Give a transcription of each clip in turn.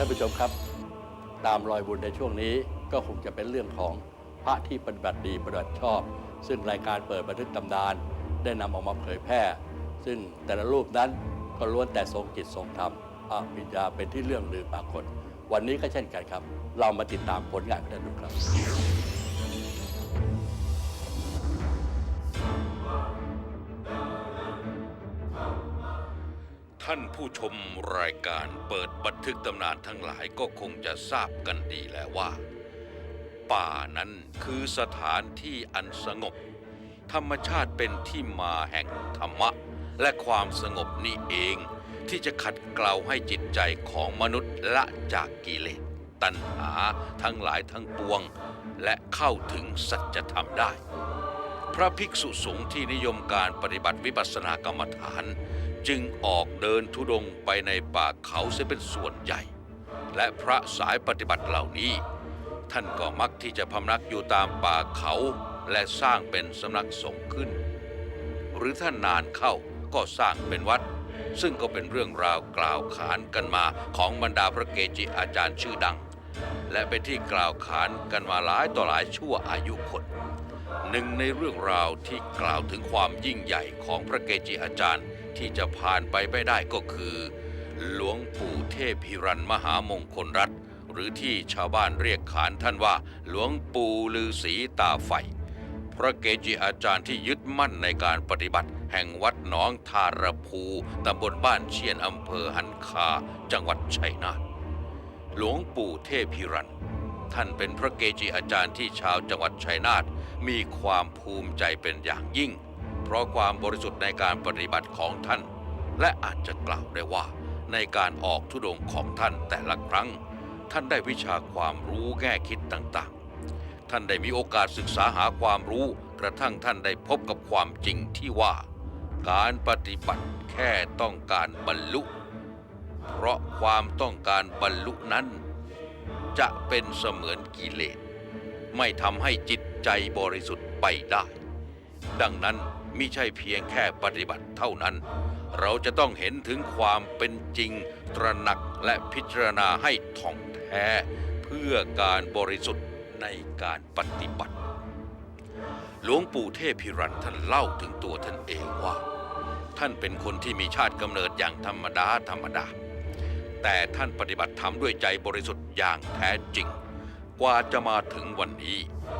ท่านผู้ชมครับ ตามรอยบุญในช่วงนี้ก็คงจะเป็นเรื่องของพระที่ปฏิบัติดีปฏิบัติชอบ ซึ่งรายการเปิดบันทึกตำนาน ได้นำออกมาเผยแพร่ ซึ่งแต่ละรูปนั้นก็ล้วนแต่ทรงจิตทรงธรรมอภิญญาเป็นที่เรื่องลือปรากฏ วันนี้ก็เช่นกันครับ เรามาติดตามผลงานของท่านดูครับ ท่านผู้ชมรายการเปิดบันทึกตำนานทั้งหลายก็คงจะทราบกันดีแล้วว่า ป่านั้นคือสถานที่อันสงบ ธรรมชาติเป็นที่มาแห่งธรรมะ และความสงบนี้เอง ที่จะขัดเกลาให้จิตใจของมนุษย์ละจากกิเลสตัณหาทั้งหลายทั้งปวง และเข้าถึงสัจธรรมได้ พระภิกษุสงฆ์ที่นิยมการปฏิบัติวิปัสสนากรรมฐาน จึงออกเดินทุดงไปในป่าเขาเสียเป็นส่วนใหญ่ และพระสายปฏิบัติเหล่านี้ ท่านก็มักที่จะพำนักอยู่ตามป่าเขาและสร้างเป็นสำนักสงฆ์ขึ้น หรือถ้านนานเข้าก็สร้างเป็นวัด ซึ่งก็เป็นเรื่องราวกล่าวขานกันมาของบรรดาพระเกจิอาจารย์ชื่อดัง และเป็นที่กล่าวขานกันมาหลายต่อหลายชั่วอายุคนหนึ่งในเรื่องราวที่กล่าวถึงความยิ่งใหญ่ของพระเกจิอาจารย์ ที่จะผ่านไปไม่ได้ก็คือ หลวงปู่เทพพิรันมหามงคลรัตหรือที่ชาวบ้านเรียกขานท่านว่า หลวงปู่ลือสีตาไฟพระเกจิอาจารย์ที่ยึดมั่นในการปฏิบัติ แห่งวัดหนองทารภูตำบลบ้านเชียนอำเภอหันคา จังหวัดชัยนาทหลวงปู่เทพพิรัน ท่านเป็นพระเกจิอาจารย์ที่ชาวจังหวัดชัยนาทมีความภูมิใจเป็นอย่างยิ่ง เพราะความบริสุทธิ์ในการปฏิบัติของท่าน และอาจจะกล่าวได้ว่า ในการออกทุดงค์ของท่านแต่ละครั้ง ท่านได้วิชาความรู้แง่คิดต่างๆ ท่านได้มีโอกาสศึกษาหาความรู้กระทั่งท่านได้พบกับความจริงที่ว่า การปฏิบัติแค่ต้องการบรรลุ เพราะความต้องการบรรลุนั้น จะเป็นเสมือนกิเลสไม่ทำให้จิตใจบริสุทธิ์ไปได้ ดังนั้น มิใช่เพียงแค่ปฏิบัติเท่านั้น เราจะต้องเห็นถึงความเป็นจริง ตระหนักและพิจารณาให้ท่องแท้ เพื่อการบริสุทธิ์ในการปฏิบัติ หลวงปู่เทพพิรันท่านเล่าถึงตัวท่านเองว่า ท่านเป็นคนที่มีชาติกำเนิดอย่างธรรมดาธรรมดา แต่ท่านปฏิบัติธรรมด้วยใจบริสุทธิ์อย่างแท้จริง กว่าจะมาถึงวันนี้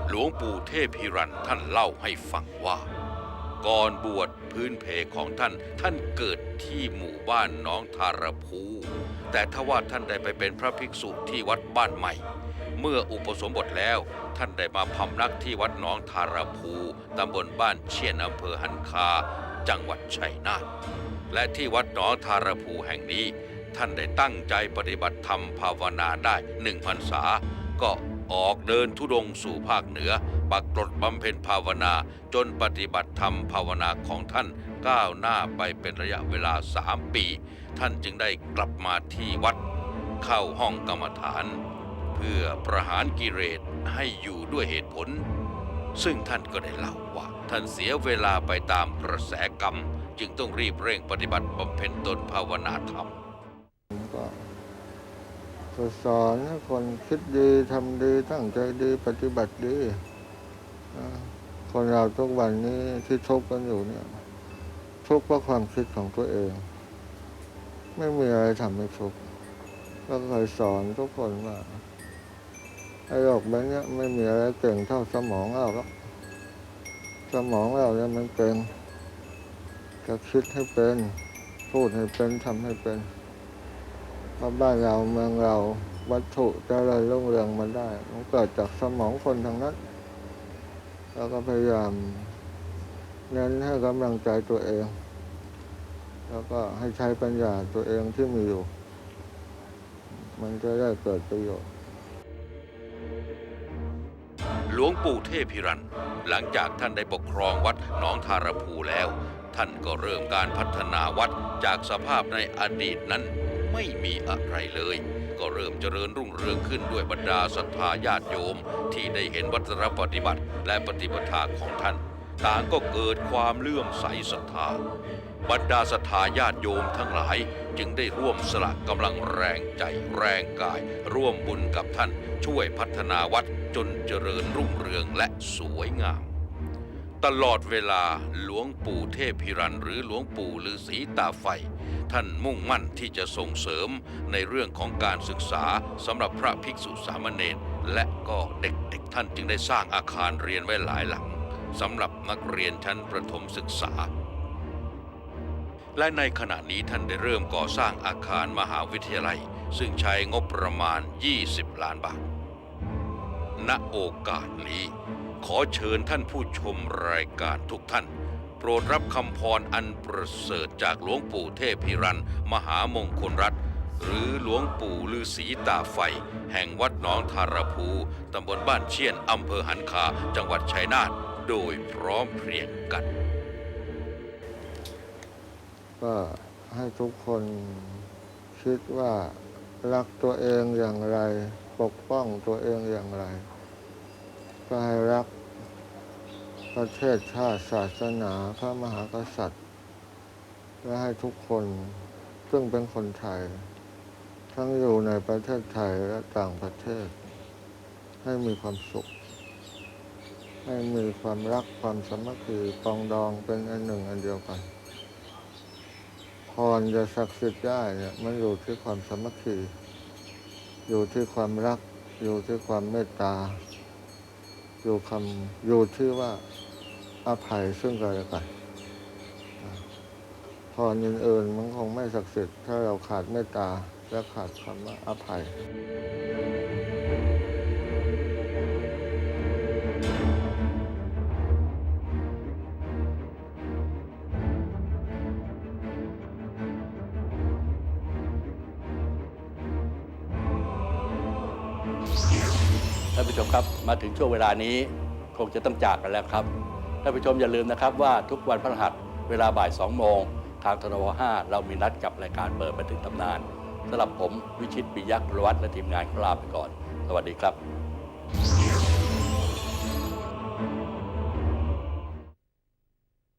หลวงปู่เทพพิรันท่านเล่าให้ฟังว่า ก่อนบวชพื้นเพของท่าน ท่านเกิดที่หมู่บ้านน้องทารภู แต่ทว่าท่านได้ไปเป็นพระภิกษุที่วัดบ้านใหม่ เมื่ออุปสมบทแล้ว ท่านได้มาพำนักที่วัดน้องทารภูตำบลบ้านเชียนอำเภอหันคา จังหวัดชัยนาทและที่วัดหนองทารภูแห่งนี้ ท่านได้ตั้งใจปฏิบัติธรรมภาวนาได้หนึ่งพรรษา ก็ออกเดินทุดงสู่ภาคเหนือ ปักกรดบำเพ็ญภาวนา จนปฏิบัติธรรมภาวนาของท่านก้าวหน้าไปเป็นระยะเวลาสามปี ท่านจึงได้กลับมาที่วัด เข้าห้องกรรมฐาน เพื่อประหารกิเลสให้อยู่ด้วยเหตุผล ซึ่งท่านก็ได้เล่าว่า ท่านเสียเวลาไปตามกระแสกรรม จึงต้องรีบเร่งปฏิบัติบำเพ็ญตนภาวนาธรรมก็สอนให้คนคิดดีทำดีตั้งใจดีปฏิบัติดี คนเราทุกวันนี้ที่ทุกข์กันอยู่เนี่ย ทุกข์เพราะความคิดของตัวเอง ไม่มีอะไรทำให้ทุกข์ก็เคยสอนทุกคนว่าไอ้โรคแบบนี้ไม่มีอะไรเก่งเท่าสมองเราหรอกสมองเราเนี่ยมันเก่งจะคิดให้เป็น พูดให้เป็นทำให้เป็นเพราะบ้านเราเมืองเราวัตถุเจริญรุ่งเรืองมาได้ มันเกิดจากสมองคนทางนั้น แล้วก็พยายามเน้นให้กำลังใจตัวเอง แล้วก็ให้ใช้ปัญญาตัวเองที่มีอยู่ มันจะได้เกิดประโยชน์หลวงปู่เทพพิรัน หลังจากท่านได้ปกครองวัดหนองทารภูแล้ว ท่านก็เริ่มการพัฒนาวัดจากสภาพในอดีตนั้นไม่มีอะไรเลย ก็เริ่มเจริญรุ่งเรืองขึ้นด้วยบรรดาศรัทธาญาติโยม ที่ได้เห็นวัฒนปฏิบัติและปฏิปทาของท่าน ต่างก็เกิดความเลื่อมใสศรัทธา บรรดาศรัทธาญาติโยมทั้งหลายจึงได้ร่วมสละกำลังแรงใจแรงกาย ร่วมบุญกับท่านช่วยพัฒนาวัดจนเจริญรุ่งเรืองและสวยงามตลอดเวลาหลวงปู่เทพพิรันหรือหลวงปู่ฤาษีตาไฟ ท่านมุ่งมั่นที่จะส่งเสริมในเรื่องของการศึกษาสำหรับพระภิกษุสามเณรและก็เด็กๆท่านจึงได้สร้างอาคารเรียนไว้หลายหลังสำหรับนักเรียนชั้นประถมศึกษา และในขณะนี้ท่านได้เริ่มก่อสร้างอาคารมหาวิทยาลัย ซึ่งใช้งบประมาณ 20 ล้านบาท ณโอกาสนี้ ขอเชิญท่านผู้ชมรายการทุกท่าน โปรดรับคำพรอันประเสริฐจากหลวงปู่เทพพิรันมหามงคลรัตน์หรือหลวงปู่ฤาษีตาไฟ แห่งวัดหนองทารภูตำบลบ้านเชียนอำเภอหันคาจังหวัดชัยนาทโดยพร้อมเพรียงกัน ก็ให้ทุกคนคิดว่ารักตัวเองอย่างไร ปกป้องตัวเองอย่างไร ก็ให้รัก ประเทศชาติศาสนาพระมหากษัตริย์ และให้ทุกคนซึ่งเป็นคนไทย ทั้งอยู่ในประเทศไทยและต่างประเทศ ให้มีความสุข ให้มีความรักความสามัคคีปองดองเป็นอันหนึ่งอันเดียวกันพรจะศักดิ์สิทธิ์ได้เนี่ยมันอยู่ที่ความสามัคคีอยู่ที่ความรัก อยู่ที่ความเมตตา อยู่คำอยู่ที่ว่า อภัยซึ่งกันและกันพรอื่นๆมันคงไม่ศักดิ์สิทธิ์ถ้าเราขาดเมตตาและขาดคำว่าอภัยท่านผู้ชมครับมาถึงช่วงเวลานี้คงจะต้องจากกันแล้วครับ ท่านผู้ชมอย่าลืมนะครับว่าทุกวันพฤหัสเวลาบ่าย2โมงทางทรว5เรามีนัดกับรายการเปิดบันทึกตำนานสำหรับผมวิชิตปิยะกรวัฒน์และทีมงานขอลาไปก่อน สวัสดีครับ